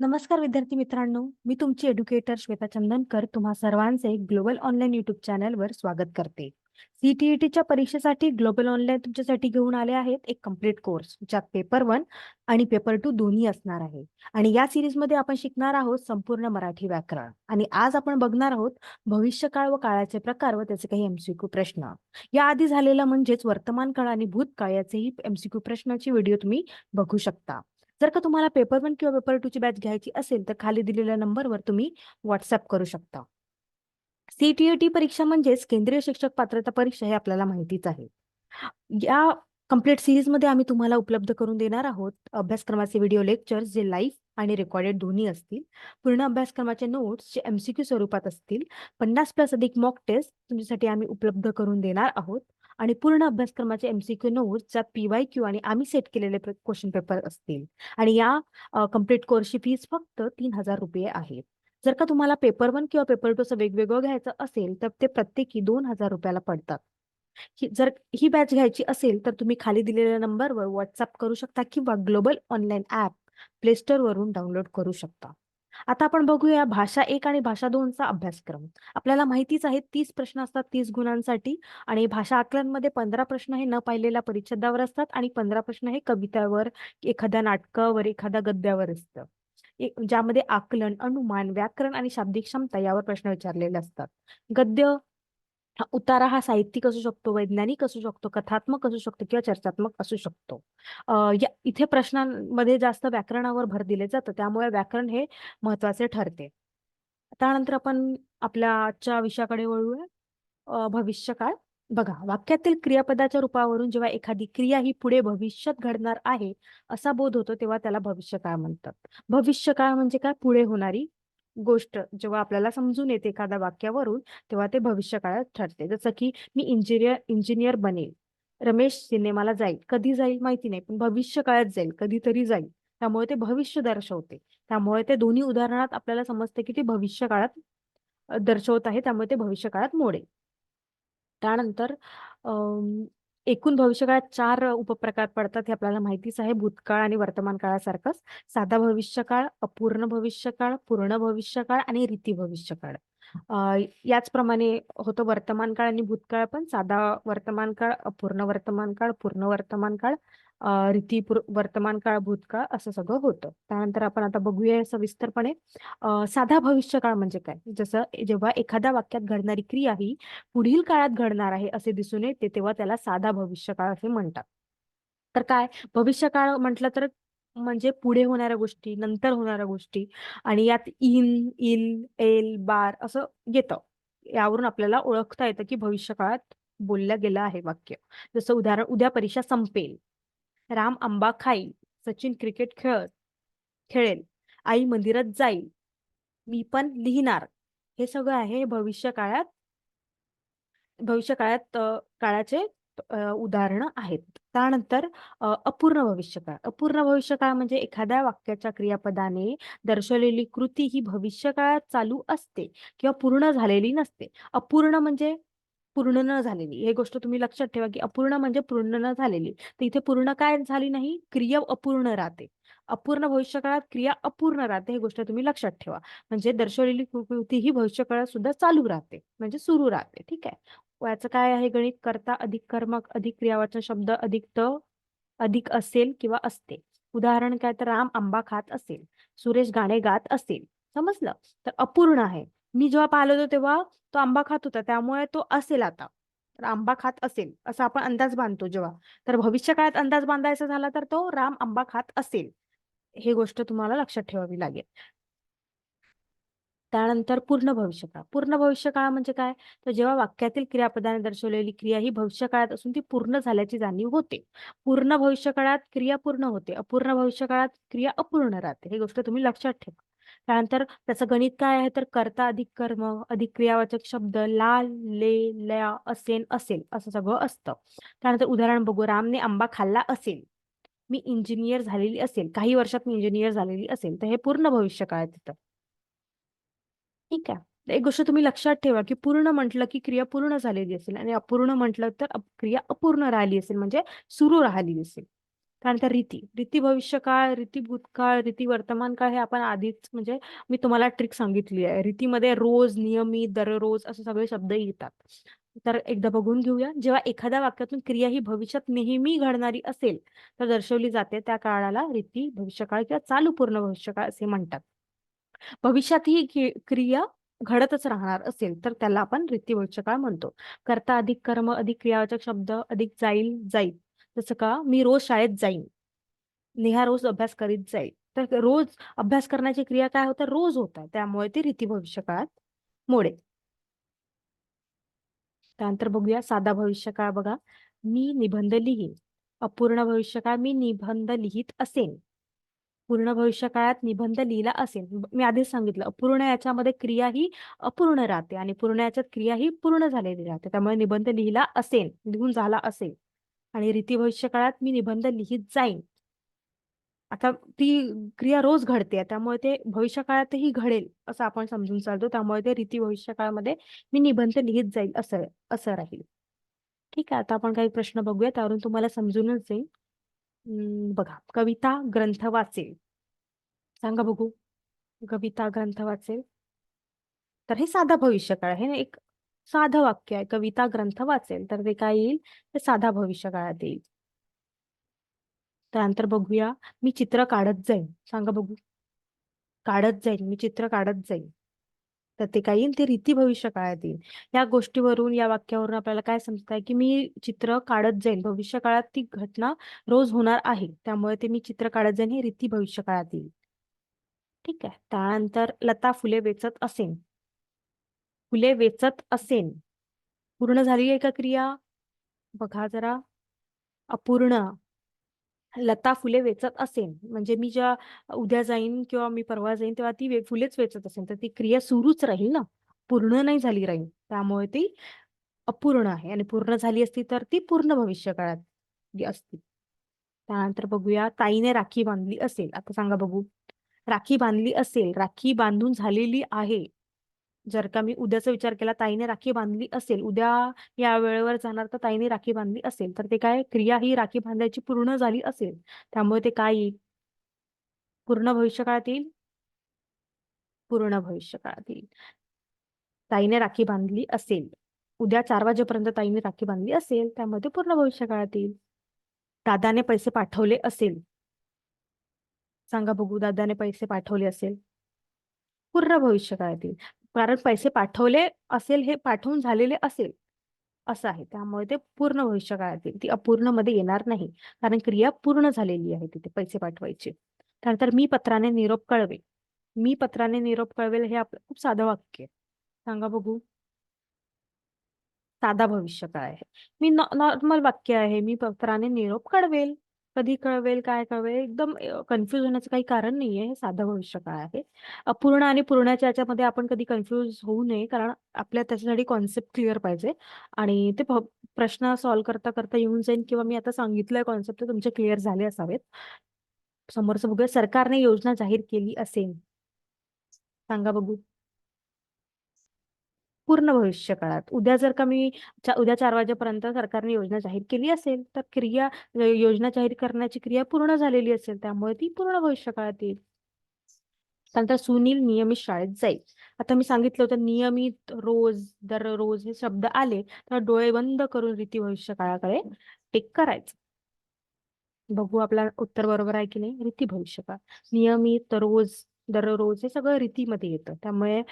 नमस्कार विद्यार्थी मित्रांनो मी तुमची एड्युकेटर श्वेता चंदनकर तुम्हा सर्वांचे ग्लोबल ऑनलाईन युट्यूब चॅनलवर स्वागत करते. सीटीईटीच्या परीक्षेसाठी ग्लोबल ऑनलाईन तुमच्यासाठी घेऊन आले आहेत एक कंप्लीट कोर्स ज्यात पेपर वन आणि पेपर टू दोन्ही असणार आहे. आणि या सिरीजमध्ये आपण शिकणार आहोत संपूर्ण मराठी व्याकरण. आणि आज आपण बघणार आहोत भविष्यकाळ व काळाचे प्रकार व त्याचे काही एमसीक्यू प्रश्न. या आधी झालेला म्हणजेच वर्तमान काळ आणि भूतकाळ याचेही एमसीक्यू प्रश्नाची व्हिडिओ तुम्ही बघू शकता. जर का तुम्हाला पेपर वन किंवा पेपर टू ची बॅच घ्यायची असेल तर खाली दिलेल्या नंबरवर तुम्ही व्हॉट्सअप करू शकता. सीटीईटी परीक्षा म्हणजेच केंद्रीय शिक्षक पात्रता परीक्षा हे आपल्याला माहितीच आहे. या कंप्लीट सिरीजमध्ये आम्ही तुम्हाला उपलब्ध करून देणार आहोत अभ्यासक्रमाचे व्हिडिओ लेक्चर्स जे लाईव्ह आणि रेकॉर्डेड दोन्ही असतील. पूर्ण अभ्यासक्रमाचे नोट्स जे एमसीक्यू स्वरूपात असतील. पन्नास प्लस अधिक मॉक टेस्ट तुमच्यासाठी आम्ही उपलब्ध करून देणार आहोत. आणि पूर्ण अभ्यासक्रमाचे एमसीक्यू नोट्स ज्यात पीवाय क्यू आणि आम्ही सेट केलेले क्वेश्चन पेपर असतील. आणि या कंप्लीट कोर्सची फीस फक्त तीन हजार रुपये आहे जर का तुम्हाला पेपर वन किंवा पेपर टू असं वेगवेगळं घ्यायचं असेल तर ते प्रत्येकी दोन हजार रुपयाला पडतात. ही जर ही बॅच घ्यायची असेल तर तुम्ही खाली दिलेल्या नंबरवर व्हॉट्सअप करू शकता किंवा global online app play store वरून डाउनलोड करू शकता. आता आपण बघूया भाषा एक आणि भाषा दोनचा अभ्यासक्रम. आपल्याला माहितीच आहे तीस प्रश्न असतात तीस गुणांसाठी आणि भाषा आकलनमध्ये पंधरा प्रश्न हे न पाहिलेल्या परिच्छेदावर असतात आणि पंधरा प्रश्न हे कवितावर एखाद्या नाटकावर एखाद्या गद्यावर असतं. ज्यामध्ये आकलन अनुमान व्याकरण आणि शाब्दिक क्षमता यावर प्रश्न विचारलेले असतात. गद्य हा उतारा हा साहित्यिक असू शकतो वैज्ञानिक असू शकतो कथात्मक असू शकतो किंवा चर्चात्मक असू शकतो. या इथे प्रश्नांमध्ये जास्त व्याकरणावर भर दिले जातं त्यामुळे व्याकरण हे महत्त्वाचे ठरते. त्यानंतर आपण आपल्या आजच्या विषयाकडे वळूया. भविष्यकाळ. बघा वाक्यातील क्रियापदाच्या रूपावरून जेव्हा एखादी क्रिया ही पुढे भविष्यात घडणार आहे असा बोध होतो तेव्हा त्याला भविष्यकाळ म्हणतात. भविष्यकाळ म्हणजे काय? पुढे होणारी गोष्ट जेव्हा आपल्याला समजून येते एखाद्या वाक्यावरून तेव्हा ते भविष्यकाळात ठरते. जसं की मी इंजिनियर इंजिनियर बनेल रमेश सिनेमाला जाईल. कधी जाईल माहिती नाही पण भविष्य काळात जाईल कधीतरी जाईल. त्यामुळे ते भविष्य दर्शवते. त्यामुळे ते दोन्ही उदाहरणात आपल्याला समजते की ते भविष्य काळात दर्शवत आहे. त्यामुळे ते भविष्य काळात मोडेल. त्यानंतर एकूण भविष्यकाळात चार उपप्रकार पडतात हे आपल्याला माहितीच आहे भूतकाळ आणि वर्तमान काळासारखंच. साधा भविष्यकाळ अपूर्ण भविष्यकाळ पूर्ण भविष्यकाळ आणि रीती भविष्यकाळ. अ, याचप्रमाणे होतं वर्तमान काळ आणि भूतकाळ पण साधा वर्तमान काळ अपूर्ण वर्तमान काळ पूर्ण वर्तमान काळ अ, रीती पूर- वर्तमान काळ भूतकाळ असं सगळं होतं. त्यानंतर आपण आता बघूया सविस्तरपणे अ, साधा भविष्यकाळ म्हणजे काय? जसं जेव्हा एखाद्या वाक्यात घडणारी क्रिया ही पुढील काळात घडणार आहे असे दिसून येते तेव्हा त्याला साधा भविष्यकाळ असे म्हणतात. तर काय? भविष्यकाळ म्हटलं तर म्हणजे पुढे होणाऱ्या गोष्टी नंतर होणाऱ्या गोष्टी आणि यात इन इल एल बार असं येतं. यावरून आपल्याला ओळखता येतं की भविष्यकाळात बोललं गेलं आहे वाक्य. जसं उदाहरण उद्या परीक्षा संपेल. राम आंबा खाईल. सचिन क्रिकेट खेळ खेळेल. आई मंदिरात जाईल. मी पण लिहिणार. हे सगळं आहे भविष्य काळात भविष्य काळात काळाचे उदाहरणं आहेत. त्यानंतर अपूर्ण भविष्यकाळ अपूर्ण भविष्यकाळ म्हणजे एखाद्या वाक्याच्या क्रियापदाने दर्शवलेली कृती ही भविष्यकाळात चालू असते किंवा पूर्ण झालेली नसते. अपूर्ण म्हणजे पूर्ण न झालेली. हे गोष्ट तुम्ही लक्षात ठेवा की अपूर्ण म्हणजे पूर्ण न झालेली. तर इथे पूर्ण काय झाली नाही? क्रिया अपूर्ण राहते. अपूर्ण भविष्यकाळात क्रिया अपूर्ण राहते हे गोष्ट तुम्ही लक्षात ठेवा. म्हणजे दर्शवलेली कृती ही भविष्यकाळात सुद्धा चालू राहते. म्हणजे सुरू राहते. ठीक आहे? याचं काय आहे गणित? करता अधिक कर्मक अधिक क्रियावाचन शब्द अधिक त अधिक असेल किंवा असते. उदाहरण काय? तर राम आंबा खात असेल. सुरेश गाणे गात असेल. समजलं? तर अपूर्ण आहे. मी जेव्हा पाहिलं होतो तेव्हा तो आंबा खात होता. त्यामुळे तो असेल आता. तर आंबा खात असेल. असा आपण अंदाज बांधतो जेव्हा. तर भविष्य काळात अंदाज बांधायचा झाला तर तो राम आंबा खात असेल. हे गोष्ट तुम्हाला लक्षात ठेवावी लागेल. त्यानंतर पूर्ण भविष्यकाळ पूर्ण भविष्यकाळ म्हणजे काय? तर जेव्हा वाक्यातील क्रियापदाने दर्शवलेली क्रिया ही भविष्यकाळात असून ती पूर्ण झाल्याची जाणीव होते. पूर्ण भविष्यकाळात क्रिया पूर्ण होते. अपूर्ण भविष्यकाळात क्रिया अपूर्ण राहते. ही गोष्ट तुम्ही लक्षात ठेवा. त्यानंतर त्याचं गणित काय आहे? तर कर्ता अधिक कर्म अधिक क्रियावाचक शब्द लाल ले लया असेन असेल असं सगळं असतं. त्यानंतर उदाहरण बघू. रामने आंबा खाल्ला असेल. मी इंजिनियर झालेली असेल. काही वर्षात मी इंजिनियर झालेली असेल. तर हे पूर्ण भविष्य काळात येतं ठीक आहे. एक गोष्ट तुम्ही लक्षात ठेवा की पूर्ण म्हटलं की क्रिया पूर्ण झालेली असेल आणि अपूर्ण म्हटलं तर अप- क्रिया अपूर्ण राहिली असेल म्हणजे सुरू राहिली असेल. त्यानंतर रीती रीती भविष्य काळ रीती भूतकाळ रीती वर्तमान काळ हे आपण आधीच म्हणजे मी तुम्हाला ट्रिक सांगितली आहे. रीतीमध्ये रोज नियमित दररोज असे सगळे शब्द येतात. तर एकदा बघून घेऊया. जेव्हा एखाद्या वाक्यातून क्रिया ही भविष्यात नेहमी घडणारी असेल तर दर्शवली जाते त्या काळाला रीती भविष्यकाळ किंवा चालू पूर्ण भविष्यकाळ असे म्हणतात. भविष्यात ही क्रिया घडतच राहणार असेल तर त्याला आपण रीती भविष्यकाळ म्हणतो. करता अधिक कर्म अधिक क्रियावाचक शब्द अधिक जाईल जाईल. जसं का मी रोज शाळेत जाईन. नेहा रोज अभ्यास करीत जाईल. तर रोज अभ्यास करण्याची क्रिया काय होतं? रोज होतं. त्यामुळे ती रीती भविष्यकाळात मोडेल त्यानंतर बघूया साधा भविष्यकाळ बघा. मी निबंध लिहीन. अपूर्ण भविष्यकाळ मी निबंध लिहित असेन. पूर्ण भविष्यकाळात निबंध लिहिला असेल. मी आधीच सांगितलं अपूर्ण याच्यामध्ये क्रिया ही अपूर्ण राहते आणि पूर्ण याच्यात क्रिया ही पूर्ण झालेली राहते. त्यामुळे निबंध लिहिला असेल लिहून झाला असेल आणि रीती भविष्यकाळात मी निबंध लिहित जाईन. आता ती क्रिया रोज घडते त्यामुळे ते भविष्यकाळातही घडेल असं आपण समजून चालतो. त्यामुळे ते रीती भविष्यकाळामध्ये मी निबंध लिहित जाईल असं असं राहील. ठीक आहे आता आपण काही प्रश्न बघूया त्यावरून तुम्हाला समजूनच जाईल. बघा कविता ग्रंथ वाचेल. सांगा बघू. कविता ग्रंथ वाचेल. तर हे साधा भविष्यकाळ हे एक साधं वाक्य आहे. कविता ग्रंथ वाचेल. तर ते काय येईल? ते साधा भविष्यकाळात येईल. त्यानंतर बघूया. मी चित्र काढत जाईन. सांगा बघू. काढत जाईन. मी चित्र काढत जाईन. तर ते काय येईल? ते रीती भविष्य काळात येईल. या गोष्टीवरून या वाक्यावरून आपल्याला काय समजत आहे की मी चित्र काढत जाईन. भविष्य काळात ती घटना रोज होणार आहे. त्यामुळे ते मी चित्र काढत जाईन हे रीती भविष्यकाळात येईल. ठीक आहे. त्यानंतर लता फुले वेचत असेन. फुले वेचत असेन. पूर्ण झाली आहे का क्रिया? बघा जरा. अपूर्ण. लता फुले वेचत असेन म्हणजे मी जेव्हा उद्या जाईन किंवा मी परवा जाईन तेव्हा ती वे- फुलेच वेचत असेल तर ती क्रिया सुरूच राहील ना. पूर्ण नाही झाली राहील. त्यामुळे ती अपूर्ण आहे आणि पूर्ण झाली असती तर ती पूर्ण भविष्य काळात असती. त्यानंतर बघूया ताईने राखी बांधली असेल. आता सांगा बघू. राखी बांधली असेल. राखी बांधून झालेली आहे. जर का मी उद्याचा विचार केला ताईने राखी बांधली असेल उद्या या वेळेवर जाणार तर ताईने राखी बांधली असेल तर ते काय क्रिया ही राखी बांधायची पूर्ण झाली असेल त्यामुळे ते काय येईल? पूर्ण भविष्यकाळात येईल? पूर्ण भविष्यकाळात येईल. ताईने राखी बांधली असेल उद्या चार वाजेपर्यंत ताईने राखी बांधली असेल त्यामध्ये पूर्ण भविष्यकाळात येईल. दादाने पैसे पाठवले असेल. सांगा बघू दादाने पैसे पाठवले असेल. पूर्ण भविष्यकाळात येईल. कारण पैसे पाठवले असेल हे पाठवून झालेले असेल असं आहे. त्यामुळे ते पूर्ण भविष्यकाळात येईल ती अपूर्णमध्ये येणार नाही. कारण क्रिया पूर्ण झालेली आहे तिथे पैसे पाठवायची. त्यानंतर मी पत्राने निरोप कळवेल. मी पत्राने निरोप कळवेल हे आपलं खूप साधं वाक्य आहे. सांगा बघू. साधा भविष्य काय आहे. मी नॉर्मल वाक्य आहे. मी पत्राने निरोप कळवेल. कधी कळवेल काय कळवेल एकदम कन्फ्युज होण्याचं काही कारण नाहीये हे साधं भविष्यकाळ आहे. अपूर्ण आणि पूर्णाच्या याच्यामध्ये आपण कधी कन्फ्युज होऊ नये कारण आपल्या त्याच्यासाठी कॉन्सेप्ट क्लिअर पाहिजे. आणि ते प- प्रश्न सॉल्व्ह करता करता येऊन जाईल किंवा मी आता सांगितलंय कॉन्सेप्ट तुमचे क्लिअर झाले असावेत. समोरचं बघूया सरकारने योजना जाहीर केली असेल. सांगा बघू. पूर्ण भविष्य काळात उद्या जर का मी चा- उद्या चार वाजेपर्यंत सरकारने योजना जाहीर केली असेल तर क्रिया योजना जाहीर करण्याची क्रिया पूर्ण झालेली असेल त्यामुळे ती पूर्ण भविष्य काळात येईल. त्यानंतर सुनील नियमित शाळेत जाईल. आता मी सांगितलं होतं नियमित रोज दररोज हे शब्द आले तर डोळे बंद करून रीती भविष्य काळाकडे टेक करायचं. बघू आपला उत्तर बरोबर आहे की नाही? रीती भविष्यकाळ. नियमित रोज दररोज हे सगळं रीतीमध्ये येतं. त्यामुळे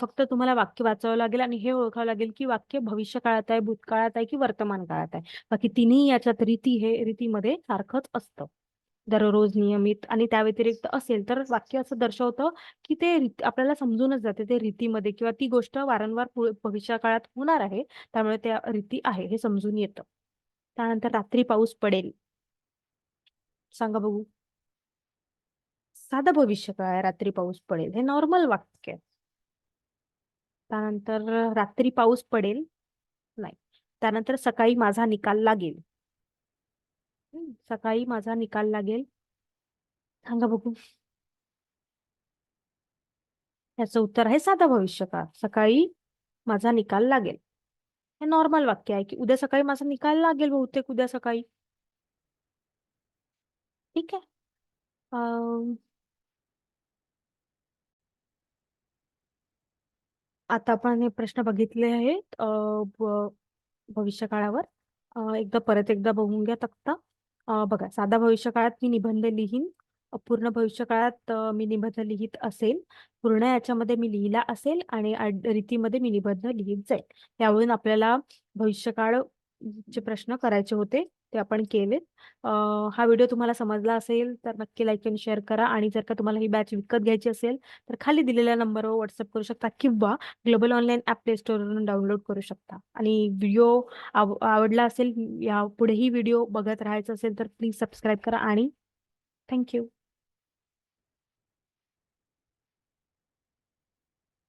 फक्त तुम्हाला वाक्य वाचावं लागेल आणि हे ओळखावं लागेल की वाक्य भविष्य काळात आहे भूतकाळात आहे की वर्तमान काळात आहे. बाकी तिन्ही याच्यात रीती हे रीतीमध्ये सारखंच असतं. दररोज नियमित आणि त्या व्यतिरिक्त असेल तर वाक्य असं दर्शवतं की ते आपल्याला समजूनच जाते ते रीतीमध्ये किंवा ती गोष्ट वारंवार पुढे- भविष्यकाळात होणार आहे त्यामुळे त्या रीती आहे हे समजून येतं. त्यानंतर रात्री पाऊस पडेल. सांगा बघू. साधं भविष्य काय रात्री पाऊस पडेल. हे नॉर्मल वाक्य आहे. त्यानंतर रात्री पाऊस पडेल. नाही त्यानंतर सकाळी माझा निकाल लागेल. सकाळी माझा निकाल लागेल. सांगा बघू. याचं उत्तर आहे साधा भविष्य काळ. सकाळी माझा निकाल लागेल. हे नॉर्मल वाक्य आहे की उद्या सकाळी माझा निकाल लागेल बहुतेक उद्या सकाळी. ठीक आहे. आता आपण हे प्रश्न बघितले आहेत भविष्य काळावर भविष्यकाळावर. एकदा परत एकदा बघून घ्या तक्ता. बघा साधा भविष्यकाळात मी निबंध लिहीन. पूर्ण भविष्यकाळात काळात मी निबंध लिहित असेल. पूर्ण याच्यामध्ये मी लिहिला असेल आणि रीतीमध्ये मी निबंध लिहित जाईल यावरून आपल्याला भविष्यकाळ चे प्रश्न करायचे होते. ते आपण केलेत. हा व्हिडिओ तुम्हाला समजला असेल तर नक्की लाईक अँड शेअर करा आणि जर का तुम्हाला ही बॅच विकत घ्यायची असेल तर खाली दिलेल्या नंबरवर व्हॉट्सअप करू शकता किंवा ग्लोबल ऑनलाईन ॲप प्ले स्टोरवरून डाउनलोड करू शकता. आणि व्हिडिओ आव आवडला असेल या पुढेही व्हिडिओ बघत राहायचा असेल तर प्लीज सबस्क्राईब करा आणि थँक्यू